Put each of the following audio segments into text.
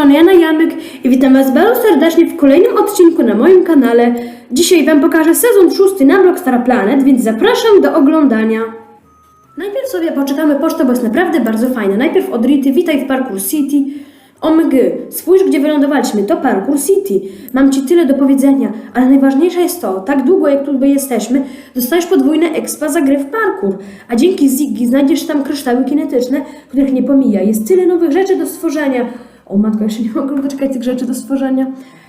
strony Jana Jamyk i witam Was bardzo serdecznie w kolejnym odcinku na moim kanale. Dzisiaj Wam pokażę sezon szósty na Blockstar Planet, więc zapraszam do oglądania. Najpierw sobie poczytamy pocztę, bo jest naprawdę bardzo fajna. Najpierw od Rity, witaj w Parkour City. OMG, spójrz gdzie wylądowaliśmy, to Parkour City. Mam Ci tyle do powiedzenia, ale najważniejsze jest to, tak długo jak tu jesteśmy, dostajesz podwójne expa za grę w parkour. A dzięki Ziggy znajdziesz tam kryształy kinetyczne, których nie pomija. Jest tyle nowych rzeczy do stworzenia. O matko, jeszcze nie mogę doczekać tych rzeczy do stworzenia.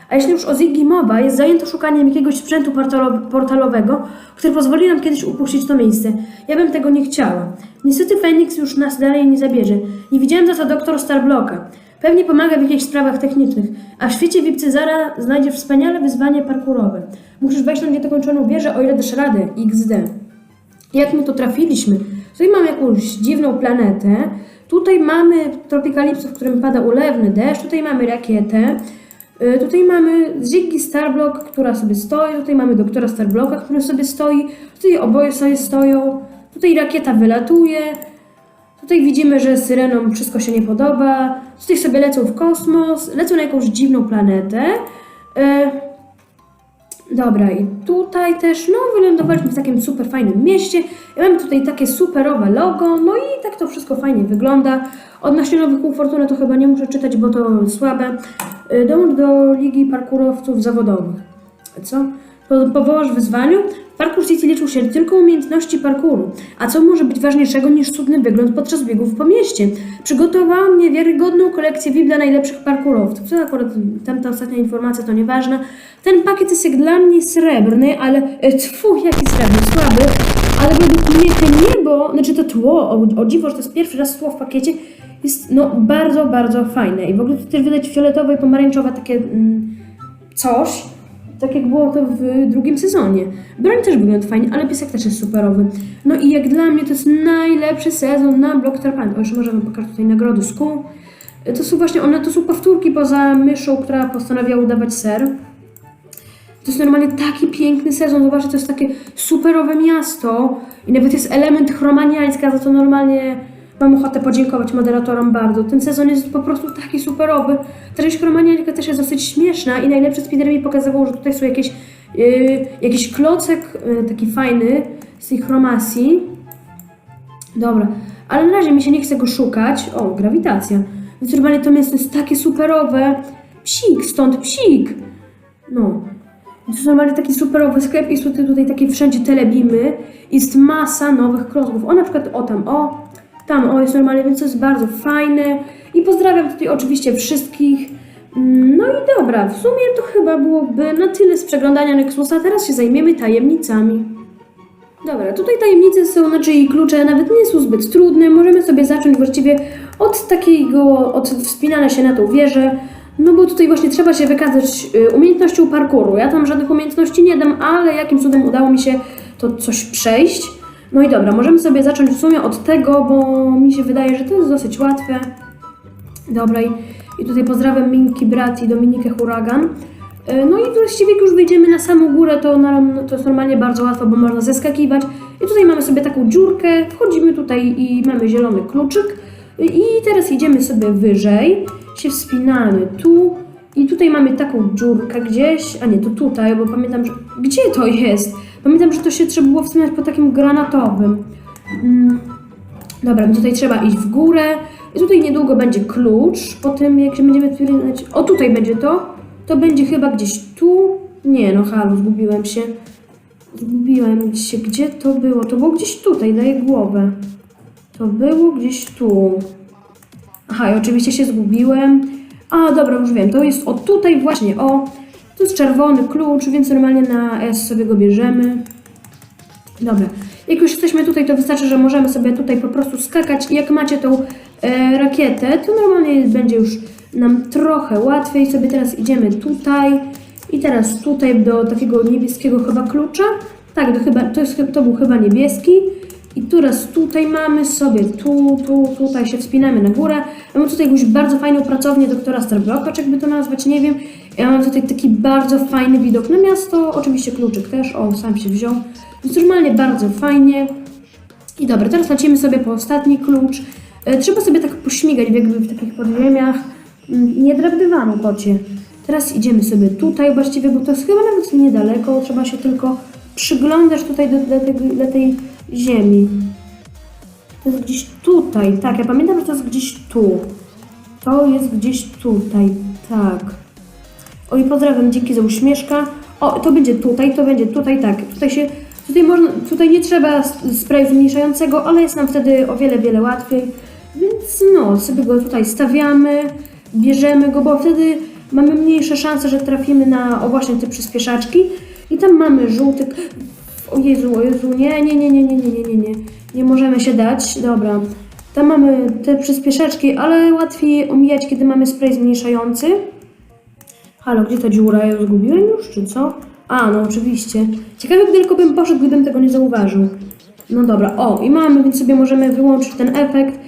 A jeśli już o Ziggy mowa, jest zajęto szukaniem jakiegoś sprzętu portalo- portalowego, który pozwoli nam kiedyś upuścić to miejsce. Ja bym tego nie chciała. Niestety Phoenix już nas dalej nie zabierze. Nie widziałem za to doktor Starblocka. Pewnie pomaga w jakichś sprawach technicznych, a w świecie VIP Cezara znajdziesz wspaniale wyzwanie parkurowe. Musisz wejść na niedokończoną wieżę, o ile dasz radę, XD. Jak my tu trafiliśmy? Tutaj mamy jakąś dziwną planetę. Tutaj mamy tropikalipsy, w którym pada ulewny deszcz. Tutaj mamy rakietę. Y, Tutaj mamy Ziggy Starblock, która sobie stoi. Tutaj mamy doktora Starblocka, który sobie stoi. Tutaj oboje sobie stoją. Tutaj rakieta wylatuje. Tutaj widzimy, że syrenom wszystko się nie podoba. Tutaj sobie lecą w kosmos. Lecą na jakąś dziwną planetę. Dobra, i tutaj też, no, wylądowaliśmy w takim super fajnym mieście. I mamy tutaj takie superowe logo, no i tak to wszystko fajnie wygląda. Odnośnie nowych kół fortuny to chyba nie muszę czytać, bo to słabe. Y, Dołącz do Ligi Parkurowców Zawodowych. Co? Po- Powołasz w wyzwaniu? Parkour City liczył się tylko umiejętności parkouru. A co może być ważniejszego niż cudny wygląd podczas biegów po mieście? Przygotowałam niewiarygodną kolekcję VIP dla najlepszych parkurowców. To akurat tamta ostatnia informacja to nieważna. Ten pakiet jest jak dla mnie srebrny, ale e, tfu, jaki srebrny, słaby. Ale według mnie to niebo, znaczy to tło, o, o dziwo, że to jest pierwszy raz tło w pakiecie, jest no bardzo, bardzo fajne. I w ogóle tu też widać fioletowe i pomarańczowe takie mm, coś, tak jak było to w drugim sezonie. Broń też wygląda fajnie, ale piesek też jest superowy. No i jak dla mnie to jest najlepszy sezon na Blockstar Planet. O, jeszcze możemy pokazać tutaj nagrody z. To są właśnie one, to są powtórki poza myszą, która postanowiła udawać ser. To jest normalnie taki piękny sezon. Zobaczcie, to jest takie superowe miasto. I nawet jest element chromaniańska, za to normalnie mam ochotę podziękować moderatorom bardzo. Ten sezon jest po prostu taki superowy. Ta część chromaniańska też jest dosyć śmieszna i najlepsze speeder mi pokazywał, że tutaj są jakieś, yy, jakiś klocek yy, taki fajny z tej chromasji. Dobra, ale na razie mi się nie chce go szukać. O, grawitacja. Więc normalnie to miasto jest takie superowe. Psik, stąd psik. No. To jest normalnie taki superowy sklep i są tutaj, tutaj takie wszędzie telebimy. Jest masa nowych klocków. O, na przykład o tam, o, tam, o, jest normalnie, więc to jest bardzo fajne. I pozdrawiam tutaj oczywiście wszystkich. Mm, No i dobra, w sumie to chyba byłoby na tyle z przeglądania Nexusa. Teraz się zajmiemy tajemnicami. Dobra, tutaj tajemnice są, znaczy i klucze nawet nie są zbyt trudne. Możemy sobie zacząć właściwie od takiego, od wspinania się na tą wieżę. No bo tutaj właśnie trzeba się wykazać y, umiejętnością parkouru. Ja tam żadnych umiejętności nie dam, ale jakim cudem udało mi się to coś przejść. No i dobra, możemy sobie zacząć w sumie od tego, bo mi się wydaje, że to jest dosyć łatwe. Dobra, i, tutaj pozdrawiam Minki Brat i Dominikę Huragan. E, No i właściwie jak już wyjdziemy na samą górę, to, na, to jest normalnie bardzo łatwo, bo można zeskakiwać. I tutaj mamy sobie taką dziurkę, wchodzimy tutaj i mamy zielony kluczyk. I teraz idziemy sobie wyżej, się wspinamy tu i tutaj mamy taką dziurkę gdzieś, a nie, to tutaj, bo pamiętam, że... Gdzie to jest? Pamiętam, że to się trzeba było wspinać po takim granatowym. Mm. Dobra, tutaj trzeba iść w górę. I tutaj niedługo będzie klucz. Po tym, jak się będziemy wspinać... O, tutaj będzie to. To będzie chyba gdzieś tu. Nie, no halo, zgubiłem się. Zgubiłem się. Gdzie to było? To było gdzieś tutaj, daję głowę. To było gdzieś tu. Aha, i oczywiście się zgubiłem. A, dobra, już wiem. To jest o tutaj właśnie, o. To jest czerwony klucz, więc normalnie na S sobie go bierzemy. Dobra. Jak już jesteśmy tutaj, to wystarczy, że możemy sobie tutaj po prostu skakać. Jak macie tą e, rakietę, to normalnie będzie już nam trochę łatwiej. Sobie teraz idziemy tutaj i teraz tutaj do takiego niebieskiego chyba klucza. Tak, to, chyba, to, jest, to był chyba niebieski. I teraz tutaj mamy sobie, tu, tu, tutaj się wspinamy na górę. Ja mam tutaj jakąś bardzo fajną pracownię doktora Starblocka, jakby to nazwać, nie wiem. Ja mam tutaj taki bardzo fajny widok na miasto, oczywiście kluczyk też, o, sam się wziął. Więc normalnie bardzo fajnie. I dobra, teraz lecimy sobie po ostatni klucz. E, Trzeba sobie tak pośmigać jakby w takich podziemiach. Mm, Nie drap kocie. Teraz idziemy sobie tutaj właściwie, bo to jest chyba nawet niedaleko. Trzeba się tylko przyglądać tutaj do, do, tego, do tej ziemi. To jest gdzieś tutaj, tak, ja pamiętam, że to jest gdzieś tu. To jest gdzieś tutaj, tak. Oj, pozdrawiam, dzięki za uśmieszka. O, to będzie tutaj, to będzie tutaj, tak. Tutaj się, tutaj można, tutaj nie trzeba s- sprayu zmniejszającego, ale jest nam wtedy o wiele, wiele łatwiej. Więc no, sobie go tutaj stawiamy, bierzemy go, bo wtedy mamy mniejsze szanse, że trafimy na, o właśnie te przyspieszaczki. I tam mamy żółty, o Jezu, o Jezu, nie, nie, nie, nie, nie, nie, nie, nie, nie. Nie możemy się dać, dobra. Tam mamy te przyspieszaczki, ale łatwiej omijać, kiedy mamy spray zmniejszający. Halo, gdzie ta dziura? Ja ją zgubiłem już, czy co? A, no oczywiście. Ciekawe, gdy tylko bym poszedł, gdybym tego nie zauważył. No dobra, o, i mamy, więc sobie możemy wyłączyć ten efekt.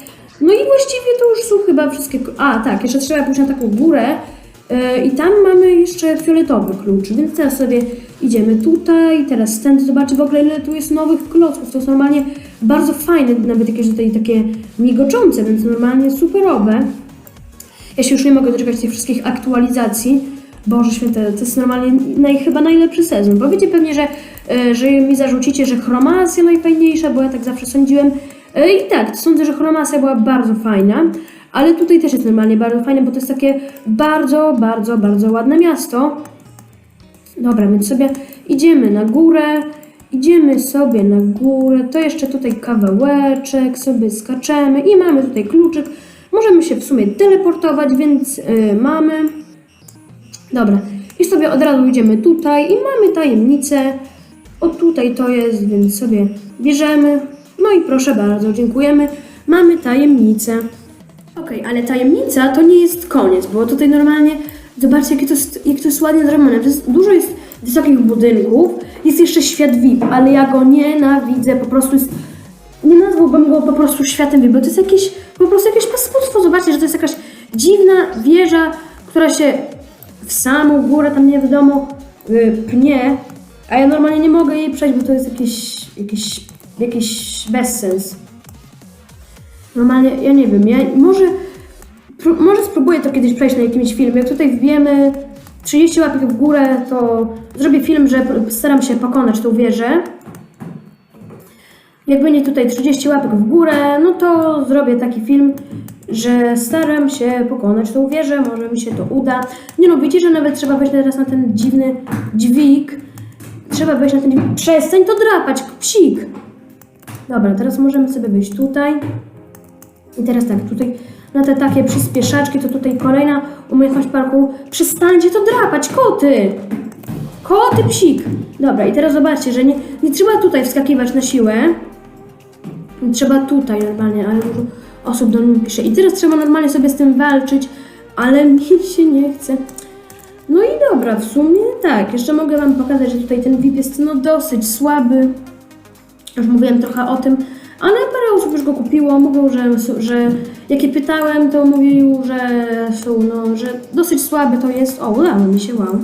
No i właściwie to już są chyba wszystkie... A, tak, jeszcze trzeba pójść na taką górę yy, i tam mamy jeszcze fioletowy klucz, więc teraz sobie idziemy tutaj, teraz stąd zobaczę w ogóle ile tu jest nowych klocków. To jest normalnie bardzo fajne, nawet jakieś tutaj takie migoczące, więc normalnie superowe. Ja się już nie mogę doczekać tych wszystkich aktualizacji. Boże święte, to jest normalnie naj, chyba najlepszy sezon. Bo wiecie pewnie, że, e, że mi zarzucicie, że chromacja najfajniejsza, bo ja tak zawsze sądziłem. E, I tak, sądzę, że chromacja była bardzo fajna. Ale tutaj też jest normalnie bardzo fajne, bo to jest takie bardzo, bardzo, bardzo ładne miasto. Dobra, więc sobie idziemy na górę, idziemy sobie na górę, to jeszcze tutaj kawałeczek, sobie skaczemy i mamy tutaj kluczyk. Możemy się w sumie teleportować, więc y, mamy. Dobra, i sobie od razu idziemy tutaj i mamy tajemnicę. O tutaj to jest, więc sobie bierzemy. No i proszę bardzo, dziękujemy. Mamy tajemnicę. Okej, ale tajemnica to nie jest koniec, bo tutaj normalnie, zobaczcie jakie to jak to jest ładnie zrobione. Dużo jest wysokich budynków, jest jeszcze świat VIP, ale ja go nienawidzę, po prostu jest, nie nazwałbym go po prostu światem VIP, bo to jest jakieś, po prostu jakieś paskudstwo. Zobaczcie, że to jest jakaś dziwna wieża, która się w samą górę, tam nie wiadomo, y, pnie, a ja normalnie nie mogę jej przejść, bo to jest jakiś, jakiś, jakiś bezsens. Normalnie, ja nie wiem, ja może, może spróbuję to kiedyś przejść na jakimś filmie. Jak tutaj wbijemy 30 łapek w górę, to zrobię film, że staram się pokonać tą wieżę. Jak będzie tutaj 30 łapek w górę, no to zrobię taki film, że staram się pokonać tą wieżę, może mi się to uda. Nie no, wiecie, że nawet trzeba wejść teraz na ten dziwny dźwig. Trzeba wejść na ten dźwig. Przestań to drapać, psik! Dobra, teraz możemy sobie wyjść tutaj. I teraz tak, tutaj na te takie przyspieszaczki, to tutaj kolejna umiejętność parkouru. Przestańcie to drapać, koty! Koty psik! Dobra, i teraz zobaczcie, że nie, nie trzeba tutaj wskakiwać na siłę. Trzeba tutaj normalnie, ale dużo osób do mnie pisze. I teraz trzeba normalnie sobie z tym walczyć, ale mi się nie chce. No i dobra, w sumie tak, jeszcze mogę Wam pokazać, że tutaj ten VIP jest no dosyć słaby. Już mówiłem trochę o tym, ale parę osób już go kupiło. Mówią, że, że jak je pytałem, to mówił, że są, no, że dosyć słabe to jest. O, udało mi się, wow.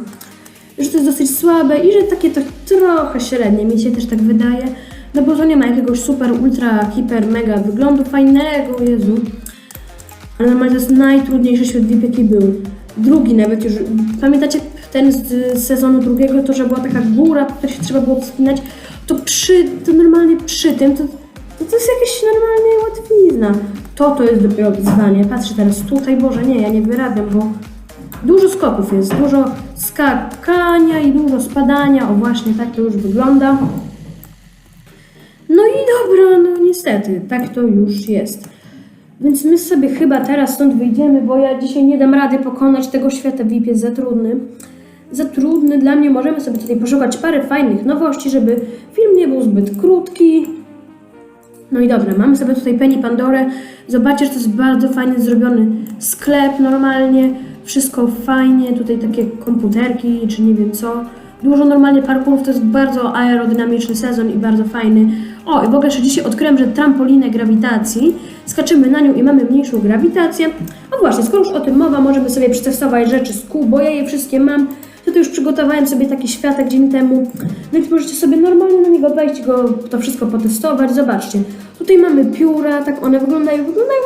Że to jest dosyć słabe i że takie to trochę średnie, mi się też tak wydaje. No bo to nie ma jakiegoś super, ultra, hiper, mega wyglądu fajnego, Jezu. Ale normalnie to jest najtrudniejszy świat VIP, jaki był. Drugi nawet już. Pamiętacie ten z sezonu drugiego, to że była taka góra, po której się trzeba było wspinać? To przy, to normalnie przy tym, to, to, to jest jakieś normalnie łatwizna. To to jest dopiero wyzwanie. Patrzę teraz tutaj, Boże, nie, ja nie wyrabiam, bo dużo skoków jest, dużo skakania i dużo spadania. O właśnie, tak to już wygląda. No i dobra, no niestety, tak to już jest. Więc my sobie chyba teraz stąd wyjdziemy, bo ja dzisiaj nie dam rady pokonać tego świata VIP, jest za trudny. Za trudny dla mnie. Możemy sobie tutaj poszukać parę fajnych nowości, żeby film nie był zbyt krótki. No i dobra, mamy sobie tutaj Penny Pandorę. Zobaczcie, że to jest bardzo fajnie zrobiony sklep normalnie. Wszystko fajnie, tutaj takie komputerki, czy nie wiem co. Dużo normalnie parkurów, to jest bardzo aerodynamiczny sezon i bardzo fajny. O, i w ogóle jeszcze dzisiaj odkryłem, że trampolinę grawitacji, skaczymy na nią i mamy mniejszą grawitację. O właśnie, skoro już o tym mowa, możemy sobie przetestować rzeczy z kół, bo ja je wszystkie mam. Tutaj już przygotowałem sobie taki światek dzień temu, więc możecie sobie normalnie na niego wejść go to wszystko potestować. Zobaczcie, tutaj mamy pióra, tak one wyglądają, wyglądają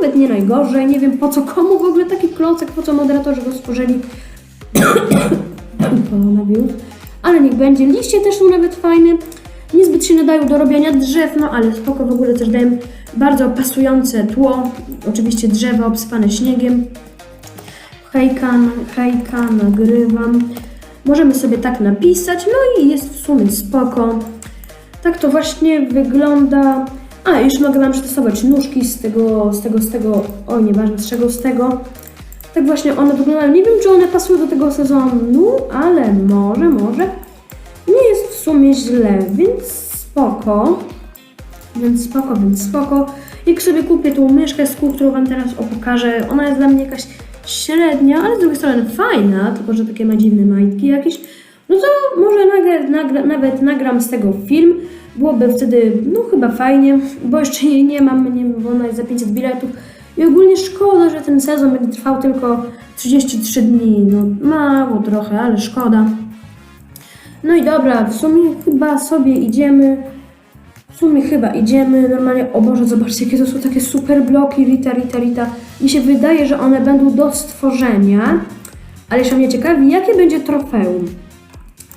nawet nie najgorzej. Nie wiem po co komu w ogóle taki klocek, po co moderatorzy go stworzyli. Koronawirus. Ale niech będzie. Liście też są nawet fajne. Niezbyt się nadają do robienia drzew, no ale spoko w ogóle też dają bardzo pasujące tło. Oczywiście drzewa obsypane śniegiem. Hejka, hejka, nagrywam. Możemy sobie tak napisać, no i jest w sumie spoko. Tak to właśnie wygląda. A, już mogę Wam przetestować nóżki z tego, z tego, z tego, o nieważne z czego, z tego. Tak właśnie one wyglądają. Nie wiem, czy one pasują do tego sezonu, ale może, może. Nie jest sumie źle, więc spoko. Więc spoko, więc spoko. Jak sobie kupię tą myszkę z kół, którą Wam teraz opokażę, ona jest dla mnie jakaś średnia, ale z drugiej strony fajna, tylko że takie ma dziwne majtki jakieś. No to może nagra, nagra, nawet nagram z tego film. Byłoby wtedy, no chyba fajnie, bo jeszcze jej nie mam, nie, bo ona jest za 500 biletów. I ogólnie szkoda, że ten sezon będzie trwał tylko 33 dni. No mało trochę, ale szkoda. No i dobra, w sumie chyba sobie idziemy. W sumie chyba idziemy. Normalnie, o Boże, zobaczcie, jakie to są takie super bloki, Rita, Rita, Rita. Mi się wydaje, że one będą do stworzenia. Ale jeszcze mnie ciekawi, jakie będzie trofeum.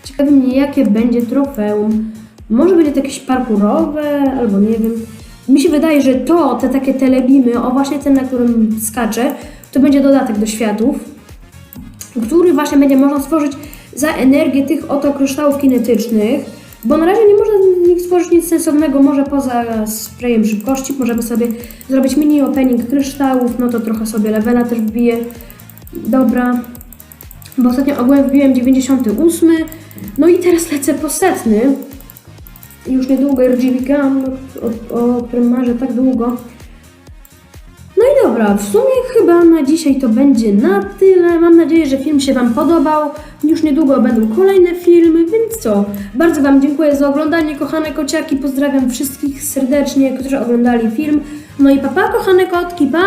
Ciekawi mnie, jakie będzie trofeum. Może będzie to jakieś parkurowe, albo nie wiem. Mi się wydaje, że to, te takie telebimy, o właśnie ten, na którym skaczę, to będzie dodatek do światów, który właśnie będzie można stworzyć za energię tych oto kryształów kinetycznych, bo na razie nie można z nich stworzyć nic sensownego, może poza sprayem szybkości, możemy sobie zrobić mini opening kryształów, no to trochę sobie levela też wbiję. Dobra, bo ostatnio ogółem wbiłem 98, no i teraz lecę po setny. Już niedługo RGB Gun, o, o którym marzę tak długo. Dobra, w sumie chyba na dzisiaj to będzie na tyle. Mam nadzieję, że film się Wam podobał. Już niedługo będą kolejne filmy, więc co? Bardzo Wam dziękuję za oglądanie, kochane kociaki. Pozdrawiam wszystkich serdecznie, którzy oglądali film. No i papa, kochane kotki, pa!